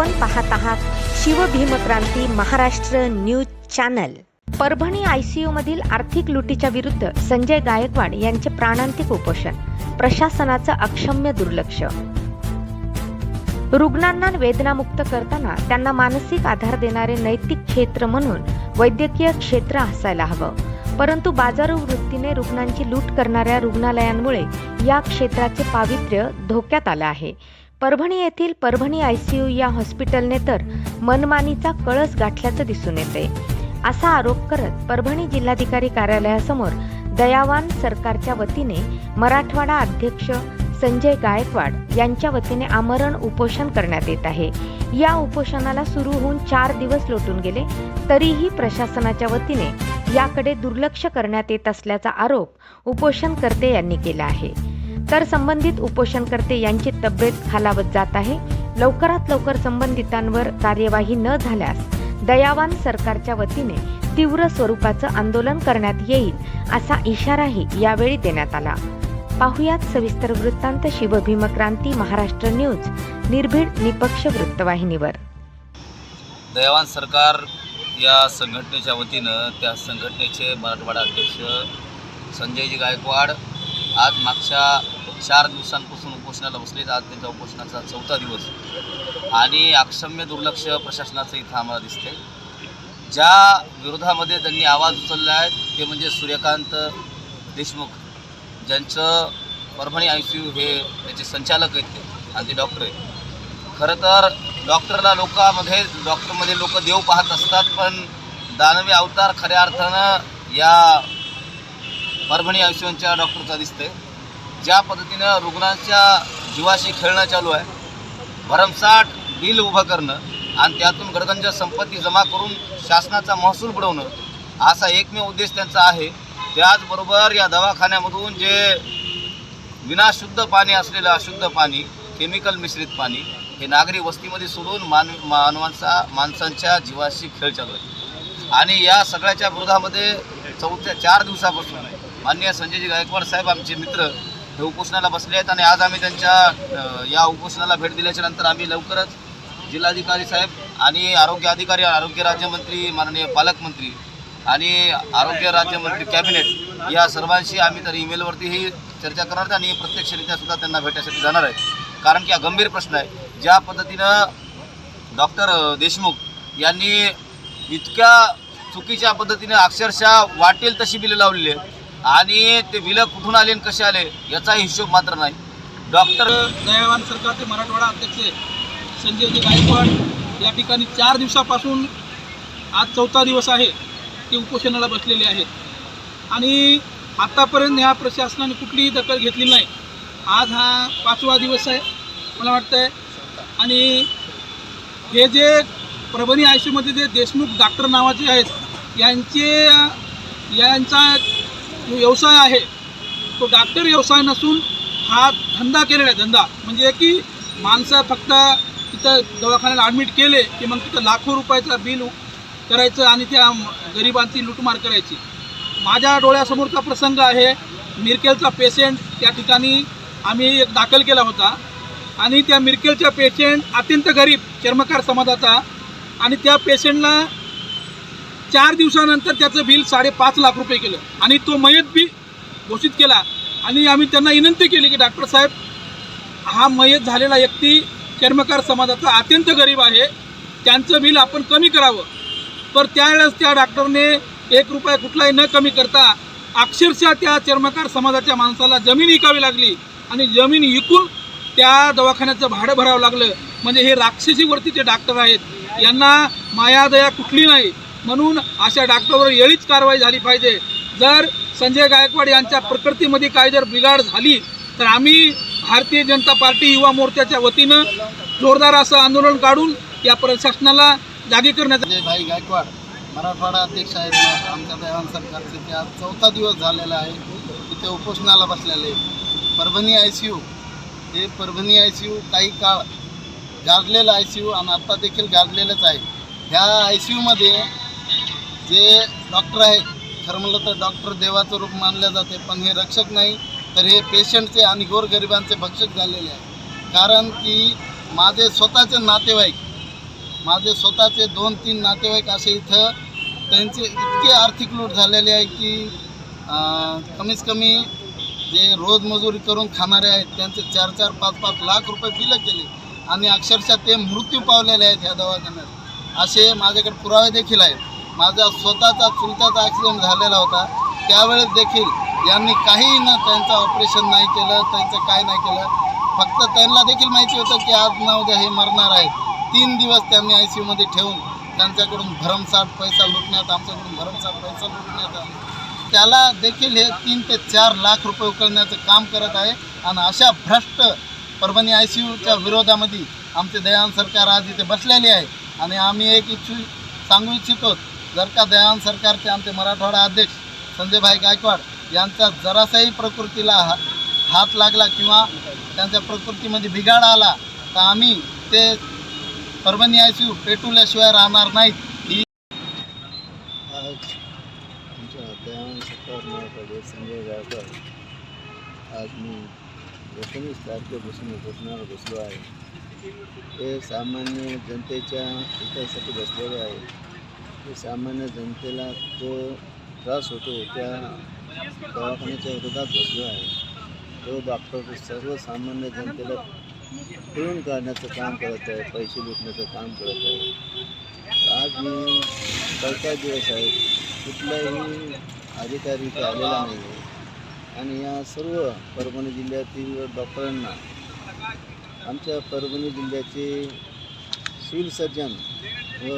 आपण पाहत आहात Shivbhimkranti Maharashtra news channel. Parbhani ICU मधील आर्थिक लुटीच्या विरुद्ध संजय गायकवाड यांचे प्राणांतिक उपोषण प्रशासनाचं अक्षम्य दुर्लक्ष. रुग्णांना वेदनामुक्त करताना त्यांना मानसिक आधार देणारे नैतिक क्षेत्र म्हणून वैद्यकीय क्षेत्र असायला हवं. परंतु बाजारू वृत्तीने रुग्णांची लूट करणाऱ्या रुग्णालयांमुळे या क्षेत्राचे पावित्र्य धोक्यात आलं आहे. परभणी येथील परभणी आयसीयू या हॉस्पिटलने तर मनमानीचा कळस गाठल्याचं दिसून येते असा आरोप करत परभणी जिल्हाधिकारी कार्यालयासमोर दयावान सरकारच्या वतीने मराठवाडा अध्यक्ष संजय गायकवाड यांच्या वतीने आमरण उपोषण करण्यात येत आहे. या उपोषणाला सुरू होऊन चार दिवस लोटून गेले तरीही प्रशासनाच्या वतीने याकडे दुर्लक्ष करण्यात येत असल्याचा आरोप उपोषणकर्ते यांनी केला आहे. तर संबंधित उपोषणकर्ते यांची तब्येत खालावत जात आहे. लवकरात लवकर संबंधितांवर कार्यवाही न झाल्यास दयावान सरकारच्या वतीने तीव्र स्वरूपाचं आंदोलन करण्यात येईल असा इशाराही यावेळी देण्यात आला. पाहुयात सविस्तर वृत्तांत शिवभीमक्रांती महाराष्ट्र न्यूज निर्भीड निपक्ष वृत्तवाहिनीवर. दयावान सरकार या संघटनेच्या वतीनं त्या संघटनेचे मराठवाडा अध्यक्ष संजयजी गायकवाड आज मागच्या चार दिवसांपासून उपोषणाला बसलेत. आज त्यांच्या उपोषणाचा चौथा दिवस. आणि अक्षम्य दुर्लक्ष प्रशासनाचं इथं आम्हाला दिसते ज्या विरोधामध्ये त्यांनी आवाज उचलला आहे ते म्हणजे सूर्यकांत देशमुख. ज्यांचं परभणी आय सी यू हे त्याचे संचालक आहेत ते आणि ते डॉक्टर आहेत. खरं तर डॉक्टरला लोकांमध्ये डॉक्टरमध्ये लोक देव पाहत असतात पण दानवी अवतार खऱ्या अर्थानं या परभणी आयुष्यांच्या डॉक्टरचा दिसतंय. ज्या पद्धतीनं रुग्णांच्या जीवाशी खेळणं चालू आहे भरमसाठ बिल उभं करणं आणि त्यातून गडगंज संपत्ती जमा करून शासनाचा महसूल बुडवणं असा एकमेव उद्देश त्यांचा आहे. त्याचबरोबर या दवाखान्यामधून जे विनाशुद्ध पाणी असलेलं अशुद्ध पाणी केमिकल मिश्रित पाणी हे नागरी वस्तीमध्ये सोडून मान मानवांचा माणसांच्या जीवाशी खेळ चालू आहे. आणि या सगळ्याच्या विरोधामध्ये चौथ्या चार दिवसापासून माननीय संजयजी गायकवाड साहेब आमचे मित्र हे उपोषणाला बसले आहेत आणि आज आम्ही त्यांच्या या उपोषणाला भेट दिल्याच्या नंतर आम्ही लवकरच जिल्हाधिकारी साहेब आणि आरोग्य अधिकारी आरोग्य राज्यमंत्री माननीय पालकमंत्री आणि आरोग्य राज्यमंत्री कॅबिनेट या सर्वांशी आम्ही तर ईमेलवरतीही चर्चा करणार आहोत आणि प्रत्यक्षरित्यासुद्धा त्यांना भेटण्यासाठी जाणार आहे कारण की हा गंभीर प्रश्न आहे. ज्या पद्धतीनं डॉक्टर देशमुख यांनी इतक्या चुकीच्या पद्धतीने अक्षरशः वाटेल तशी बिलं लावलेली आहेत. आणि ते बिलं कुठून आले आणि कसे आले याचाही हिशोब मात्र नाही. डॉक्टर दयावान सरकारचे मराठवाडा अध्यक्ष संजयजी गायकवाड या ठिकाणी चार दिवसापासून आज चौथा दिवस आहे ते उपोषणाला बसलेले आहेत. आणि आत्तापर्यंत ह्या प्रशासनाने कुठलीही दखल घेतली नाही. आज हा पाचवा दिवस आहे मला वाटतं आहे आणि हे जे परभणी आय जे देशमुख डॉक्टर नावाचे आहेत यांचे यांचा जो व्यवसाय आहे तो डॉक्टर व्यवसाय नसून हा धंदा केलेला आहे धंदा. म्हणजे की माणसं फक्त तिथं दवाखान्याला ॲडमिट केले की मग तिथं लाखो रुपयाचं बिल करायचं आणि त्या गरिबांची लुटमार करायची. माझ्या डोळ्यासमोरचा प्रसंग आहे मिरकेलचा पेशंट त्या ठिकाणी आम्ही एक दाखल केला होता. आणि त्या मिरकेलच्या पेशंट अत्यंत गरीब चर्मकार समाजाचा. आणि त्या पेशंटला चार दिवसानंतर त्याचं बिल साडेपाच लाख रुपये केलं. आणि तो मयत बी घोषित केला. आणि आम्ही त्यांना विनंती केली की डॉक्टर साहेब हा मयत झालेला व्यक्ती चर्मकार समाजाचा अत्यंत गरीब आहे. त्यांचं बिल आपण कमी करावं. तर त्यावेळेस त्या डॉक्टरने एक रुपया कुठलाही न कमी करता अक्षरशः त्या चर्मकार समाजाच्या माणसाला जमीन विकावी लागली. आणि जमीन विकून त्या दवाखान्याचं भाडं भरावं लागलं. म्हणजे हे राक्षसीवरती डॉक्टर आहेत यांना मायादया कुठली नाही. म्हणून अशा डॉक्टरवर येळीच कारवाई झाली पाहिजे. जर संजय गायकवाड यांच्या प्रकृतीमध्ये काय जर बिघाड झाली तर आम्ही भारतीय जनता पार्टी युवा मोर्चाच्या वतीनं जोरदार असं आंदोलन काढून या प्रशासनाला जागी करण्यात भाई गायकवाड मराठवाडा अध्यक्ष आहेत आमच्या देवान सरकारचे ते आज चौथा दिवस झालेला आहे. तिथे उपोषणाला बसलेले परभणी आय सी यू हे परभणी आय सी यू काही काळ गाजलेलं आय सी यू आणि आत्ता देखील गाजलेलंच आहे. ह्या आय सी यूमध्ये जे डॉक्टर आहेत खरं म्हणलं तर डॉक्टर देवाचं रूप मानले जाते पण हे रक्षक नाही तर हे पेशंटचे आणि गोरगरिबांचे भक्षक झालेले आहे. कारण की माझे स्वतःचे नातेवाईक माझे स्वतःचे दोन तीन नातेवाईक असे इथं त्यांचे इतके आर्थिक लूट झालेले आहे की कमीत कमी जे रोज मजुरी करून खाणारे आहेत त्यांचे चार चार पाच पाच लाख रुपये बिलं केले. आणि अक्षरशः ते मृत्यू पावलेले आहेत ह्या दवाखान्यात. असे माझ्याकडे पुरावे देखील आहेत. माझा स्वतःचा चुलत्याचा ॲक्सिडेंट झालेला होता. त्यावेळेस देखील यांनी काही न त्यांचं ऑपरेशन नाही केलं त्यांचं काय नाही केलं. फक्त त्यांना देखील माहिती होतं की आज ना उद्या हे मरणार आहेत. तीन दिवस त्यांनी आय सी यूमध्ये ठेवून त्यांच्याकडून भरमसाठ पैसा लुटण्यात आमच्याकडून भरमसाठ पैसा लुटण्यात आला. त्याला देखील हे तीन ते चार लाख रुपये उकळण्याचं काम करत आहे. आणि अशा भ्रष्ट परभणी आय सी यूच्या विरोधामध्ये आमचे दयान सरकार आज इथे बसलेले आहे. आणि आम्ही एक इच्छू सांगू इच्छितो जर का दयान सरकारचे आमचे मराठवाडा अध्यक्ष संजयभाई गायकवाड यांचा जरासाही प्रकृतीला हा हात लागला किंवा त्यांच्या प्रकृतीमध्ये बिघाड आला तर आम्ही ते परभणी आय सी यू पेटवल्याशिवाय राहणार नाहीत. ही आज दयान सरकार संजय गायकवाड आज मी एकोणीस तारखेपासून उपोषणावर बसलो आहे. हे सामान्य जनतेच्या हितासाठी बसलेले आहे. सामान्य जनतेला जो त्रास होतो त्या दवाखान्याच्या विरोधात बसलो आहे. तो डॉक्टर सर्वसामान्य जनतेला पिळून काढण्याचं काम करत आहे पैसे लुटण्याचं काम करत आहे. आज मी चौथा दिवस आहे कुठलाही अधिकारी इथे आलेला नाही आहे. आणि या सर्व परभणी जिल्ह्यातील डॉक्टरांना आमच्या परभणी जिल्ह्याचे सिव्हिल सर्जन व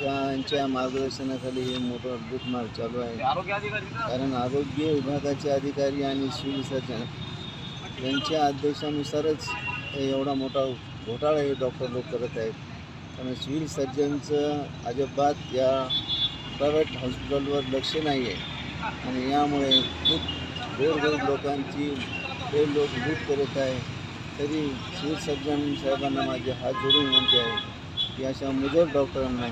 यांच्या मार्गदर्शनाखाली हे मोठं लूटमार चालू आहे. कारण आरोग्य विभागाचे अधिकारी आणि सिव्हिल सर्जन यांच्या आदेशानुसारच एवढा मोठा घोटाळा हे डॉक्टर लोक करत आहेत. कारण सिव्हिल सर्जनचं अजिबात या प्रायव्हेट हॉस्पिटलवर लक्ष नाही आहे आणि यामुळे खूप गोरगरीब लोकांची हे लोक लूट करत आहे तरी सिव्हिल सर्जन साहेबांना माझे हात जोडून विनंती आहे की अशा मुजोर डॉक्टरांना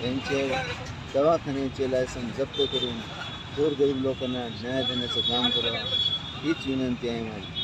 यांचे दवाखान्याचे लायसन जप्त करून गोरगरीब लोकांना न्याय देण्याचं काम करावं हीच विनंती आहे माझी.